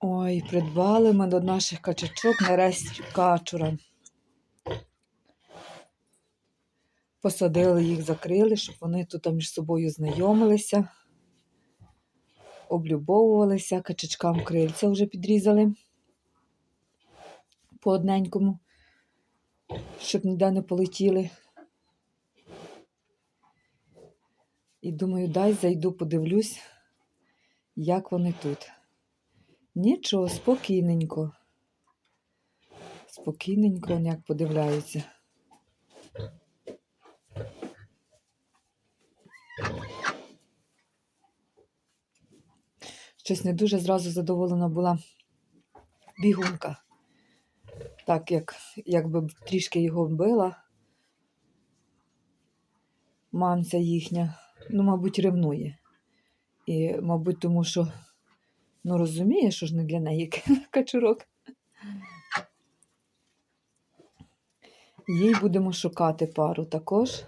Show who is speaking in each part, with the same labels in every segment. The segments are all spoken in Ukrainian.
Speaker 1: Ой, придбали ми до наших качачок нарешті качура. Посадили їх, закрили, щоб вони тут між собою знайомилися, облюбовувалися, качачкам крильця вже підрізали по одненькому, щоб ніде не полетіли. І думаю, дай зайду, подивлюсь, як вони тут. Нічого, спокійненько. Спокійненько, як подивляються. Щось не дуже зразу задоволена була бігунка. Так, як якби трішки його била. Мамця їхня, ну, мабуть, ревнує. І, мабуть, тому що Ну, розуміє, що ж не для неї качурок. Їй будемо шукати пару також.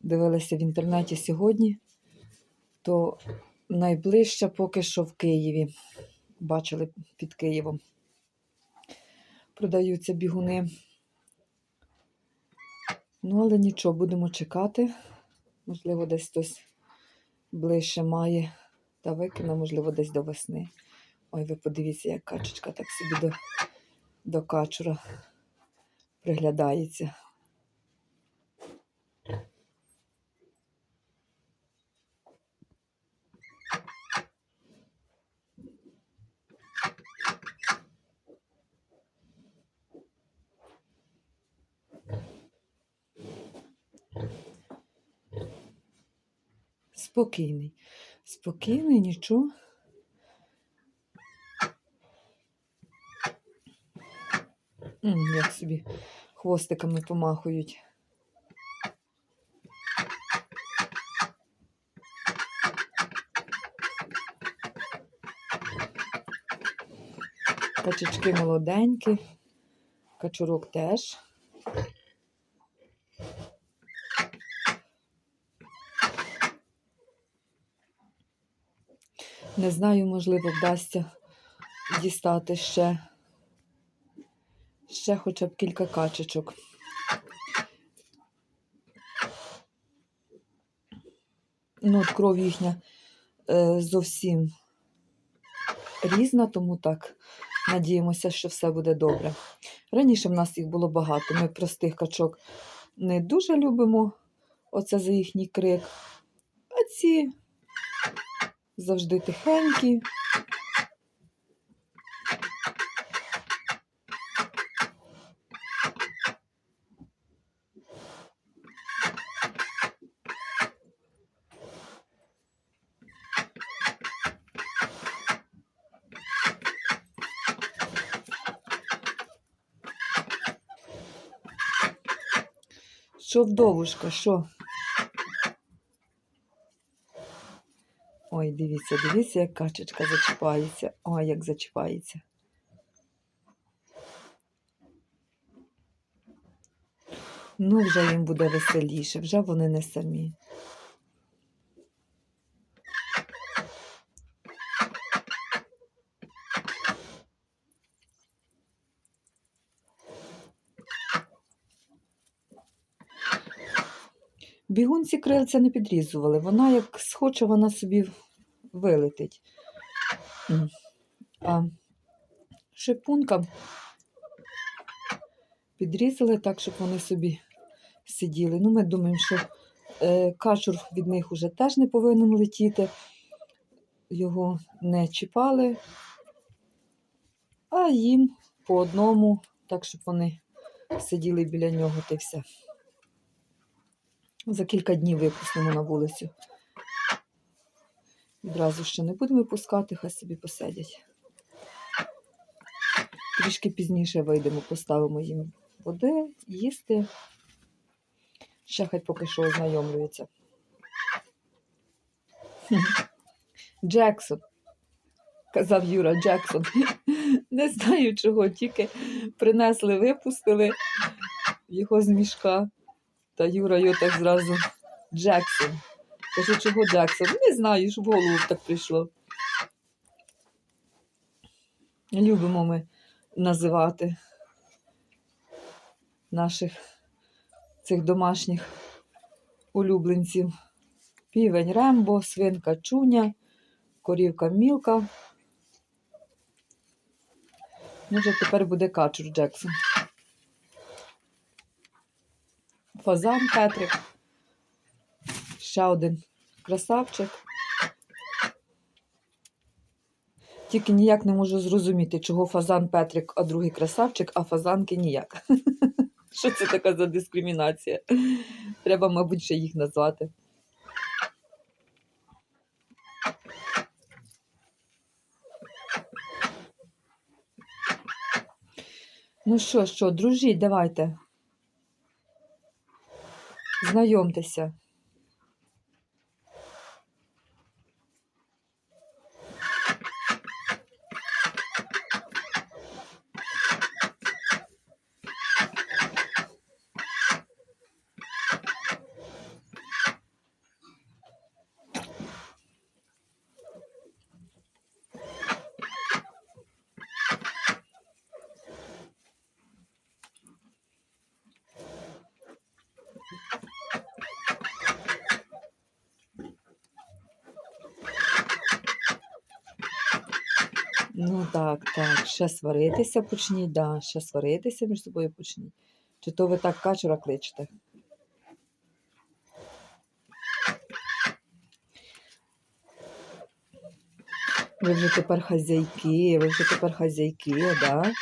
Speaker 1: Дивилася в інтернеті сьогодні, то найближча поки що в Києві. Бачили під Києвом. Продаються бігуни. Ну, але нічого, будемо чекати. Можливо, десь хтось ближче має та викину, можливо, десь до весни. Ой, ви подивіться, як качечка так собі до, до качура приглядається. Спокійний. Спокійний, нічого. Як собі хвостиками помахують. Качечки молоденькі, качурок теж. Не знаю, можливо, вдасться дістати ще, ще хоча б кілька качечок. Ну, от кров їхня е, зовсім різна, тому так надіємося, що все буде добре. Раніше в нас їх було багато. Ми простих качок не дуже любимо, оце за їхній крик. А ці завжди тихенькі. Що вдовушка, що? Ой, дивіться, дивіться, як качечка зачіпається. Ой, як зачіпається. Ну, вже їм буде веселіше, вже вони не самі. Бігунці крильця не підрізували. Вона як схоче, вона собі вилетить. А шипункам підрізали так, щоб вони собі сиділи. Ну, ми думаємо, що е, качур від них уже теж не повинен летіти. Його не чіпали, а їм по одному, так, щоб вони сиділи біля нього та все. За кілька днів випустимо на вулицю. Відразу ще не будемо пускати, хай собі посидять. Трішки пізніше вийдемо, поставимо їм води, їсти. Ще хай поки що ознайомлюється. Джексон, казав Юра Джексон. Не знаю чого, тільки принесли, випустили його з мішка. Та Юра його так зразу Джексон. Кажу, чого Джексон? Не знаю, що в голову так прийшло. Любимо ми називати наших цих домашніх улюбленців. Півень Рембо, свинка Чуня, корівка Мілка. Вже тепер буде качур Джексон. Фазан Петрик. Ще один красавчик. Тільки ніяк не можу зрозуміти, чого фазан Петрик, а другий красавчик, а фазанки ніяк. Що це така за дискримінація? Треба, мабуть, ще їх назвати. Ну що, що, дружіть, давайте. Знайомтеся. Ну так, так, ще сваритися почніть, да, ще сваритися між собою почніть. Чи то ви так качура кличете? Ви вже тепер хазяйки, ви вже тепер хазяйки, да?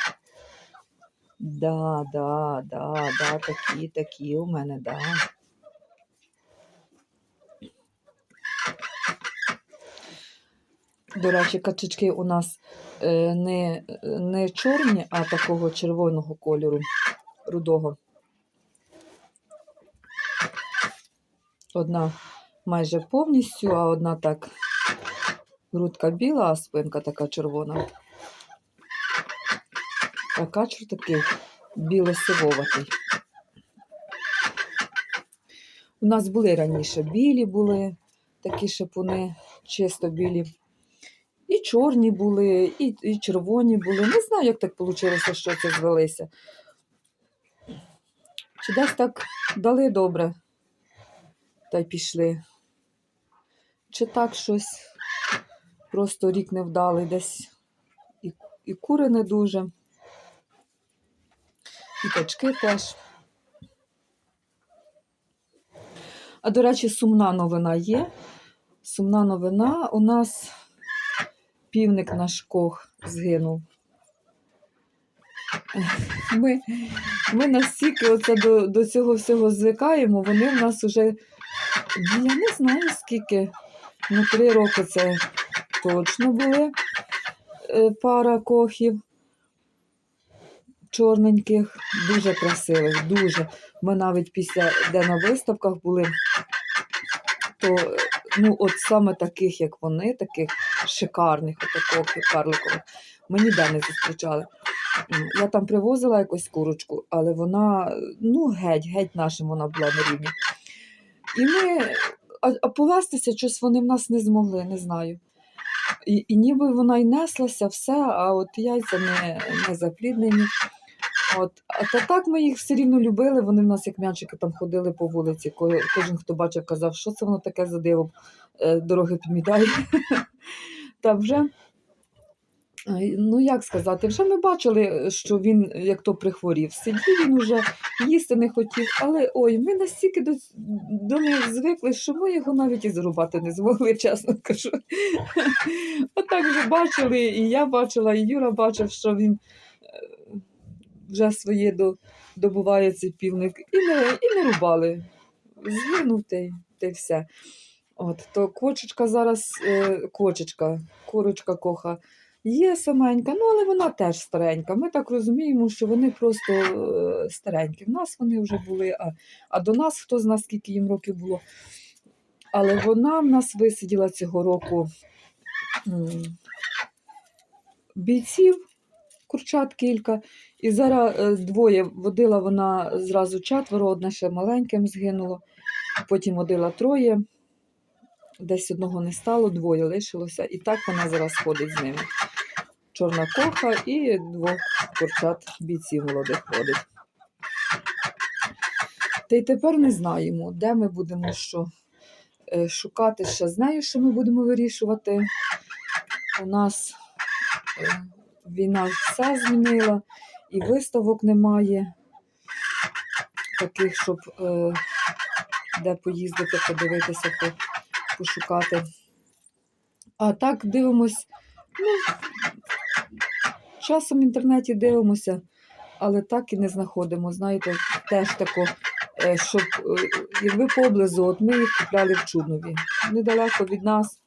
Speaker 1: Да, да, да, да, такі, такі у мене, да. До речі, качечки у нас не, не чорні, а такого червоного кольору, рудого. Одна майже повністю, а одна так грудка біла, а спинка така червона. А качур такий біло-сивоватий. У нас були раніше білі були такі шипуни, чисто білі. І чорні були, і, і червоні були. Не знаю, як так вийшло, що це звелися. Чи десь так дали добре, та й пішли. Чи так щось просто рік невдалий, десь і, і кури не дуже, і качки теж. А до речі, сумна новина є. Сумна новина у нас півник наш кох згинув. Ми, ми настільки оце до, до цього всього звикаємо, вони в нас вже, я не знаю скільки, ну три роки це точно були е, пара кохів чорненьких, дуже красивих, дуже. Ми навіть після, де на виставках були, то ну, от саме таких, як вони, таких шикарних отаких карликових, ми ніде не зустрічали. Я там привозила якусь курочку, але вона, ну, геть, геть нашим вона була на рівні. І ми, а, а повестися щось вони в нас не змогли, не знаю. І, і ніби вона й неслася, все, а от яйця не, не запліднені. От, а та так ми їх все рівно любили, вони в нас як м'ячики там ходили по вулиці. Кожен, хто бачив, казав, що це воно таке за диво, е, дороги підмітає. Та вже, ну як сказати, вже ми бачили, що він як то прихворів. Сидів він уже, їсти не хотів, але ой, ми настільки до, до них звикли, що ми його навіть і зарубати не змогли, чесно кажу. Отак вже бачили, і я бачила, і Юра бачив, що він е, вже своє до, добуває цей півник, і не, і не рубали. Згинув та й все. От, то кочечка зараз, е, кочечка, курочка коха є саменька, ну але вона теж старенька. Ми так розуміємо, що вони просто е, старенькі. В нас вони вже були, а, а до нас хто знає, скільки їм років було. Але вона в нас висиділа цього року м, бійців, курчат кілька. І зараз е, двоє водила вона зразу четверо, одне ще маленьким згинуло, потім водила троє, десь одного не стало, двоє лишилося, і так вона зараз ходить з ними. чорна коха і двох курчат бійців молодих водить. Та й тепер не знаємо, де ми будемо що е, шукати ще з нею, що ми будемо вирішувати. У нас е, війна все змінила, і виставок немає. Таких, щоб е, де поїздити, подивитися, пошукати. А так дивимось, ну, часом в інтернеті дивимося, але так і не знаходимо. Знаєте, теж тако, е, щоб е, якби поблизу, от ми їх купляли в Чуднові. Недалеко від нас,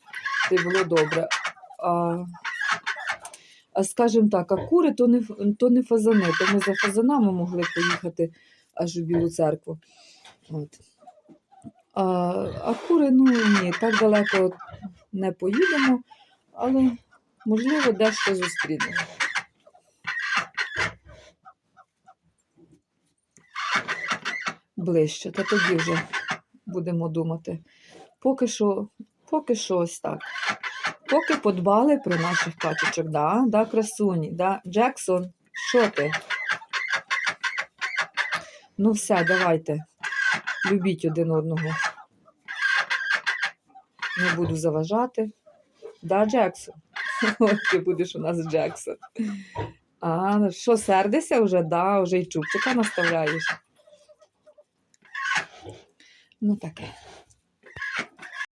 Speaker 1: й було добре. А, а скажімо так, а кури то не, то не фазани, то ми за фазанами могли поїхати аж у Білу церкву. От. А, а кури, ну ні, так далеко не поїдемо, але можливо дещо зустрінемо. Ближче, та тоді вже будемо думати. Поки що, поки що ось так. Поки подбали про наших качечок, да, да, красуні, да. Джексон, що ти? Ну все, давайте. Любіть один одного. Не буду заважати. Да, Джексон? От ти будеш у нас Джексон. А, що, сердишся вже? Да, вже й чубчика наставляєш. Ну таке.